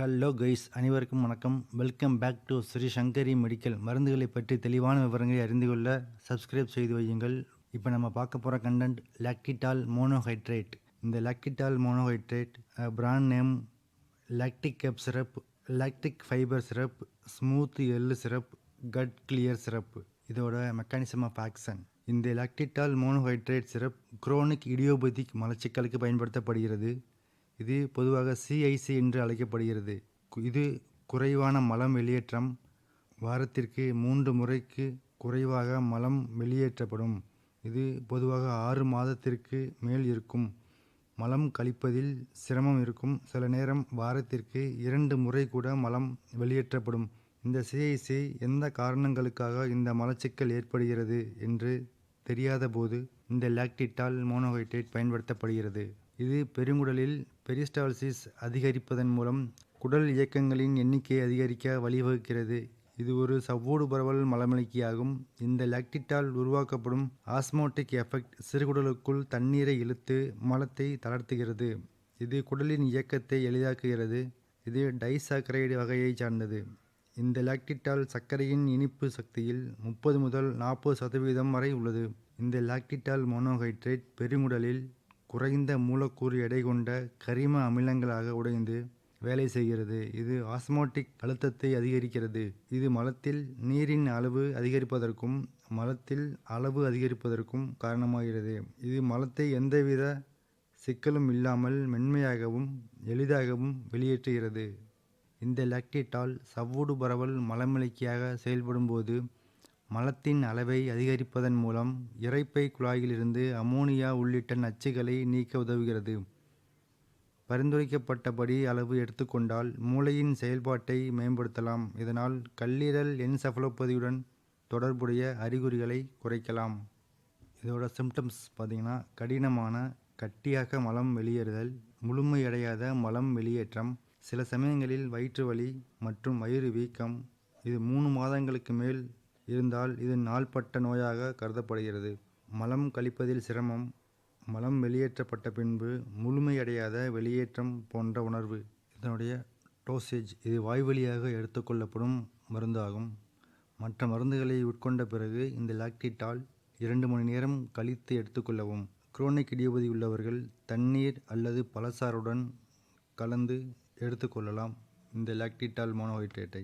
Hello guys அனைவருக்கும் வணக்கம். Welcome back to Sri Sankari medical மருந்துகளை பற்றி தெளிவான விவரங்களை அறிந்து கொள்ள சப்ஸ்கிரைப் செய்து வையுங்கள். இப்போ நம்ம பார்க்க போகிற கண்டென்ட் லாக்டிடால் மோனோஹைட்ரேட் இந்த lactitol monohydrate brand name lactic cup syrup lactic fibre syrup smooth எள்ளு சிரப் கட் கிளியர் சிரப் இதோட மெக்கானிசம் ஆஃப் ஆக்ஷன் இந்த lactitol monohydrate syrup chronic idiopathic மலச்சிக்கலுக்கு பயன்படுத்தப்படுகிறது. இது பொதுவாக சிஐசி என்று அழைக்கப்படுகிறது. இது குறைவான மலம் வெளியேற்றம். வாரத்திற்கு மூன்று முறைக்கு குறைவாக மலம் வெளியேற்றப்படும். இது பொதுவாக ஆறு மாதத்திற்கு மேல் இருக்கும். மலம் கழிப்பதில் சிரமம் இருக்கும். சில நேரம் வாரத்திற்கு இரண்டு முறை கூட மலம் வெளியேற்றப்படும். இந்த சிஐசி எந்த காரணங்களுக்காக இந்த மலச்சிக்கல் ஏற்படுகிறது என்று தெரியாத போது இந்த லாக்டிட்டால் மோனோஹைட்ரேட் பயன்படுத்தப்படுகிறது. இது பெருங்குடலில் பெரிஸ்டால்சிஸ் அதிகரிப்பதன் மூலம் குடல் இயக்கங்களின் எண்ணிக்கையை அதிகரிக்க வழிவகுக்கிறது. இது ஒரு சவ்வூடு பரவல் மலமளிக்கையாகும். இந்த லாக்டிட்டால் உருவாக்கப்படும் ஆஸ்மோட்டிக் எஃபெக்ட் சிறுகுடலுக்குள் தண்ணீரை இழுத்து மலத்தை தளர்த்துகிறது. இது குடலின் இயக்கத்தை எளிதாக்குகிறது. இது டைசாக்கரைடு வகையைச் சார்ந்தது. இந்த லாக்டிட்டால் சர்க்கரையின் இனிப்பு சக்தியில் முப்பது முதல் நாற்பது சதவீதம் வரை உள்ளது. இந்த லாக்டிட்டால் மோனோஹைட்ரேட் பெருங்குடலில் குறைந்த மூலக்கூறு எடை கொண்ட கரிம அமிலங்களாக உடைந்து வேலை செய்கிறது. இது ஆஸ்மோட்டிக் அழுத்தத்தை அதிகரிக்கிறது. இது மலத்தில் நீரின் அளவு அதிகரிப்பதற்கும் மலத்தில் அளவு அதிகரிப்பதற்கும் காரணமாகிறது. இது மலத்தை எந்தவித சிக்கலும் இல்லாமல் மென்மையாகவும் எளிதாகவும் வெளியேற்றுகிறது. இந்த லாக்டிட்டால் சவ்வூடு பரவல் மலமிளக்கியாக செயல்படும்போது மலத்தின் அளவை அதிகரிப்பதன் மூலம் இரைப்பை குழாயிலிருந்து அமோனியா உள்ளிட்ட நச்சுகளை நீக்க உதவுகிறது. பரிந்துரைக்கப்பட்டபடி அளவு எடுத்துக்கொண்டால் மூளையின் செயல்பாட்டை மேம்படுத்தலாம். இதனால் கல்லீரல் என்செஃபலோபதியுடன் தொடர்புடைய அறிகுறிகளை குறைக்கலாம். இதோட சிம்டம்ஸ் பார்த்தீங்கன்னா கடினமான கட்டியாக மலம் வெளியேறுதல் முழுமையடையாத மலம் வெளியேற்றம் சில சமயங்களில் வயிற்று வலி மற்றும் வயிறு வீக்கம் இது மூணு மாதங்களுக்கு மேல் இருந்தால் இது நாள்பட்ட நோயாக கருதப்படுகிறது. மலம் கழிப்பதில் சிரமம் மலம் வெளியேற்றப்பட்ட பின்பு முழுமையடையாத வெளியேற்றம் போன்ற உணர்வு. இதனுடைய டோசேஜ் இது வாய்வழியாக எடுத்துக்கொள்ளப்படும் மருந்தாகும். மற்ற மருந்துகளை உட்கொண்ட பிறகு இந்த லாக்டிட்டால் இரண்டு மணி நேரம் கழித்து எடுத்துக்கொள்ளவும் குரோனிக் இடியபதி உள்ளவர்கள் தண்ணீர் அல்லது பழசாருடன் கலந்து எடுத்துக்கொள்ளலாம் இந்த லாக்டிட்டால் மோனோஹைட்ரேட்டை